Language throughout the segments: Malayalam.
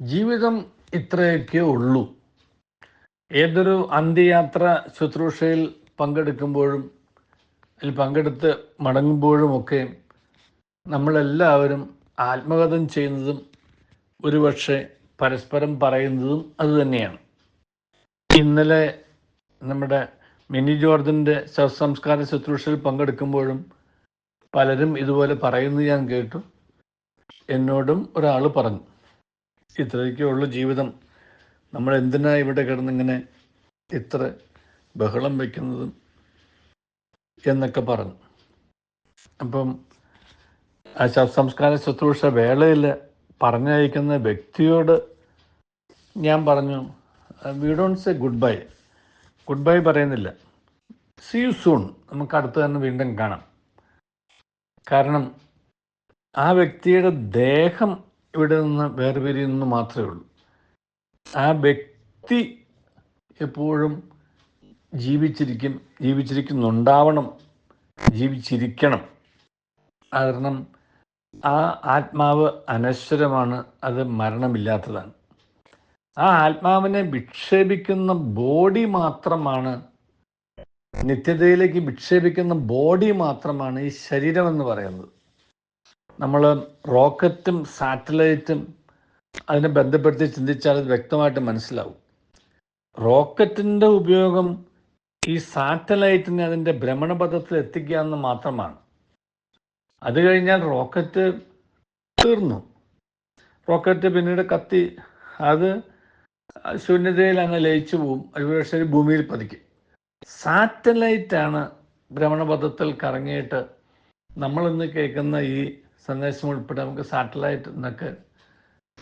ജീവിതം ഇത്രയൊക്കെ ഉള്ളൂ. ഏതൊരു അന്ത്യയാത്ര ശുശ്രൂഷയിൽ പങ്കെടുക്കുമ്പോഴും അതിൽ പങ്കെടുത്ത് മടങ്ങുമ്പോഴുമൊക്കെ നമ്മളെല്ലാവരും ആത്മകഥം ചെയ്യുന്നതും ഒരുപക്ഷെ പരസ്പരം പറയുന്നതും അതുതന്നെയാണ് ഇന്നലെ നമ്മുടെ മിനി ജോർജിന്റെ ശവസംസ്കാര ശുശ്രൂഷയിൽ പങ്കെടുക്കുമ്പോഴും പലരും ഇതുപോലെ പറയുന്നത് ഞാൻ കേട്ടു. എന്നോടും ഒരാൾ പറഞ്ഞു. ഇത്രയൊക്കെ ജീവിതം. നമ്മൾ എന്തിനാ ഇവിടെ കിടന്നിങ്ങനെ ഇത്ര ബഹളം വയ്ക്കുന്നതും എന്നൊക്കെ പറഞ്ഞു. അപ്പം ആ ശവസംസ്കാര ശുശ്രൂഷ വേളയിൽ പറഞ്ഞയക്കുന്ന വ്യക്തിയോട് ഞാൻ പറഞ്ഞു we don't say goodbye goodbye പറയുന്നില്ല. സി യു സൂൺ നമുക്ക് അടുത്ത് തന്നെ വീണ്ടും കാണാം. കാരണം ആ വ്യക്തിയുടെ ദേഹം ഇവിടെ നിന്ന് വേർപിരിയുന്നു മാത്രമേ ഉള്ളൂ. ആ വ്യക്തി എപ്പോഴും ജീവിച്ചിരിക്കും ജീവിച്ചിരിക്കുന്നുണ്ടാവണം ജീവിച്ചിരിക്കണം. കാരണം ആ ആത്മാവ് അനശ്വരമാണ് അത് മരണമില്ലാത്തതാണ്. ആ ആത്മാവിനെ വിക്ഷേപിക്കുന്ന ബോഡി മാത്രമാണ് നിത്യതയിലേക്ക് വിക്ഷേപിക്കുന്ന ബോഡി മാത്രമാണ് ഈ ശരീരം എന്ന് പറയുന്നത്. നമ്മൾ റോക്കറ്റും സാറ്റലൈറ്റും അതിനെ ബന്ധപ്പെടുത്തി ചിന്തിച്ചാൽ അത് വ്യക്തമായിട്ട് മനസ്സിലാവും. റോക്കറ്റിന്റെ ഉപയോഗം ഈ സാറ്റലൈറ്റിനെ അതിന്റെ ഭ്രമണപഥത്തിൽ എത്തിക്കുക എന്ന് മാത്രമാണ്. അത് കഴിഞ്ഞാൽ റോക്കറ്റ് തീർന്നു. റോക്കറ്റ് പിന്നീട് കത്തി. അത് ശൂന്യതയിൽ അങ്ങ് ലയിച്ചു പോവും. ഒരുപക്ഷെ ഭൂമിയിൽ പതിക്കും. സാറ്റലൈറ്റാണ് ഭ്രമണപഥത്തിൽ കറങ്ങിയിട്ട് നമ്മളിന്ന് കേൾക്കുന്ന ഈ സന്ദേശം ഉൾപ്പെടെ നമുക്ക് സാറ്റലൈറ്റ് എന്നൊക്കെ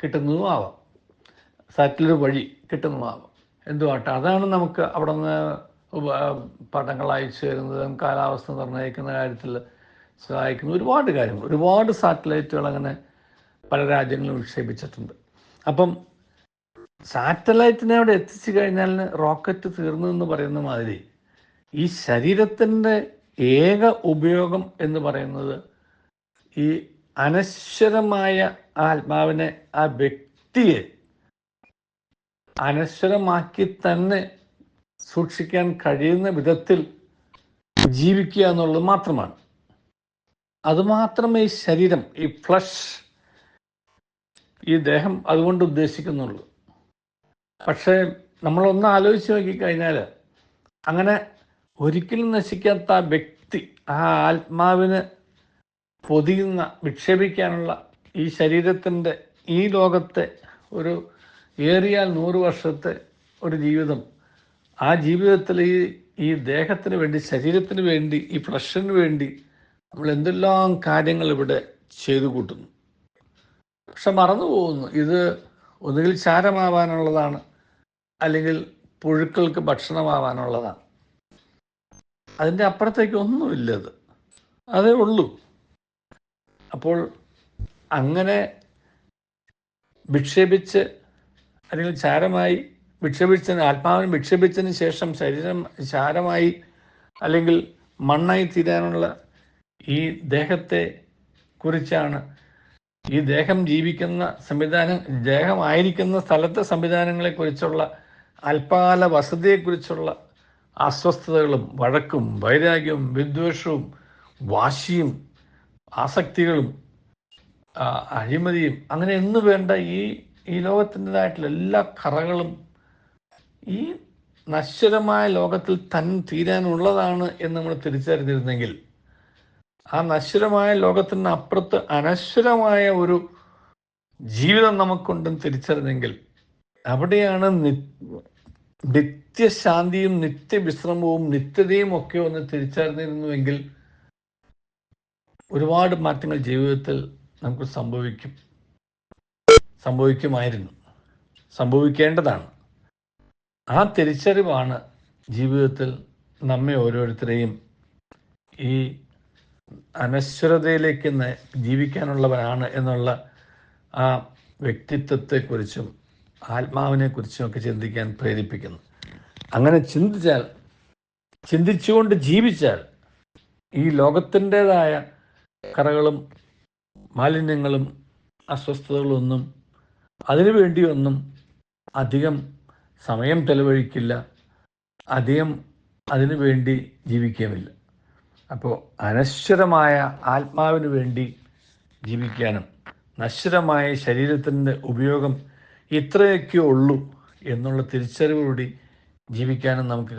കിട്ടുന്നതും ആവാം. സാറ്റലൈറ്റ് വഴി കിട്ടുന്നതും ആവാം. എന്തുമാട്ടെ അതാണ് നമുക്ക് അവിടെ നിന്ന് പടങ്ങൾ അയച്ചു തരുന്നതും കാലാവസ്ഥ നിർണയിക്കുന്ന കാര്യത്തിൽ സഹായിക്കുന്ന ഒരുപാട് കാര്യങ്ങൾ. ഒരുപാട് സാറ്റലൈറ്റുകൾ അങ്ങനെ പല രാജ്യങ്ങളും വിക്ഷേപിച്ചിട്ടുണ്ട്. അപ്പം സാറ്റലൈറ്റിനെ അവിടെ എത്തിച്ചു കഴിഞ്ഞാൽ റോക്കറ്റ് തീർന്നു എന്ന് പറയുന്ന മാതിരി ഈ ശരീരത്തിന്റെ ഏക ഉപയോഗം എന്ന് പറയുന്നത് ഈ അനശ്വരമായ ആത്മാവിനെ ആ വ്യക്തിയെ അനശ്വരമാക്കി തന്നെ സൂക്ഷിക്കാൻ കഴിയുന്ന വിധത്തിൽ ജീവിക്കുക എന്നുള്ളത് മാത്രമാണ്. അതുമാത്രമേ ഈ ശരീരം ഈ ഫ്ലഷ് ഈ ദേഹം അതുകൊണ്ട് ഉദ്ദേശിക്കുന്നുള്ളൂ. പക്ഷേ നമ്മളൊന്ന് ആലോചിച്ച് നോക്കിക്കഴിഞ്ഞാൽ അങ്ങനെ ഒരിക്കലും നശിക്കാത്ത ആ വ്യക്തി ആ ആത്മാവിന് പൊതിയുന്ന വിക്ഷേപിക്കാനുള്ള ഈ ശരീരത്തിന്റെ ഈ ലോകത്തെ ഒരു ഏറിയാൽ നൂറ് വർഷത്തെ ഒരു ജീവിതം ആ ജീവിതത്തിൽ ഈ ഈ ദേഹത്തിന് വേണ്ടി ശരീരത്തിന് വേണ്ടി ഈ ഫ്ലഷിന് വേണ്ടി നമ്മൾ എന്തെല്ലാം കാര്യങ്ങൾ ഇവിടെ ചെയ്തു കൂട്ടുന്നു. പക്ഷെ മറന്നു പോകുന്നു. ഇത് ഒന്നുകിൽ ചാരമാവാനുള്ളതാണ് അല്ലെങ്കിൽ പുഴുക്കൾക്ക് ഭക്ഷണമാവാനുള്ളതാണ്. അതിന്റെ അപ്പുറത്തേക്ക് ഒന്നുമില്ലത് അതേ ഉള്ളൂ. അപ്പോൾ അങ്ങനെ വിക്ഷേപിച്ച് അല്ലെങ്കിൽ ചാരമായി വിക്ഷേപിച്ചതിന് ആത്മാവിന് വിക്ഷേപിച്ചതിന് ശേഷം ശരീരം ചാരമായി അല്ലെങ്കിൽ മണ്ണായി തീരാനുള്ള ഈ ദേഹത്തെ കുറിച്ചാണ്. ഈ ദേഹം ജീവിക്കുന്ന സംവിധാനം ദേഹമായിരിക്കുന്ന സ്ഥലത്തെ സംവിധാനങ്ങളെക്കുറിച്ചുള്ള അല്പകാല വസതിയെക്കുറിച്ചുള്ള അസ്വസ്ഥതകളും വഴക്കും വൈരാഗ്യവും വിദ്വേഷവും വാശിയും ആസക്തികളും അഴിമതിയും അങ്ങനെ എന്ന് വേണ്ട ഈ ഈ ലോകത്തിന്റെതായിട്ടുള്ള എല്ലാ കറകളും ഈ നശ്വരമായ ലോകത്തിൽ തൻ തീരാനുള്ളതാണ് എന്ന് നമ്മൾ തിരിച്ചറിഞ്ഞിരുന്നെങ്കിൽ ആ നശ്വരമായ ലോകത്തിന് അപ്പുറത്ത് അനശ്വരമായ ഒരു ജീവിതം നമുക്കുണ്ടെന്ന് തിരിച്ചറിഞ്ഞെങ്കിൽ അവിടെയാണ് നിത്യശാന്തിയും നിത്യവിശ്രമവും നിത്യതയും ഒക്കെ ഒന്ന് തിരിച്ചറിഞ്ഞിരുന്നുവെങ്കിൽ ഒരുപാട് മാറ്റങ്ങൾ ജീവിതത്തിൽ നമുക്ക് സംഭവിക്കും. സംഭവിക്കുമായിരുന്നു. സംഭവിക്കേണ്ടതാണ്. ആ തിരിച്ചറിവാണ് ജീവിതത്തിൽ നമ്മെ ഓരോരുത്തരെയും ഈ അനശ്വരതയിലേക്ക് ജീവിക്കാനുള്ളവനാണ് എന്നുള്ള ആ വ്യക്തിത്വത്തെക്കുറിച്ചും ആത്മാവിനെക്കുറിച്ചും ഒക്കെ ചിന്തിക്കാൻ പ്രേരിപ്പിക്കുന്നു. അങ്ങനെ ചിന്തിച്ചാൽ ചിന്തിച്ചുകൊണ്ട് ജീവിച്ചാൽ ഈ ലോകത്തിന്റെതായ കറകളും മാലിന്യങ്ങളും അസ്വസ്ഥതകളൊന്നും അതിനു വേണ്ടിയൊന്നും അധികം സമയം ചെലവഴിക്കില്ല. അധികം അതിനു വേണ്ടി ജീവിക്കുകയുമില്ല. അപ്പോൾ അനശ്വരമായ ആത്മാവിന് വേണ്ടി ജീവിക്കാനും നശ്വരമായ ശരീരത്തിന്റെ ഉപയോഗം ഇത്രയൊക്കെ ഉള്ളൂ എന്നുള്ള തിരിച്ചറിവോടി ജീവിക്കാനും നമുക്ക് കഴിയും.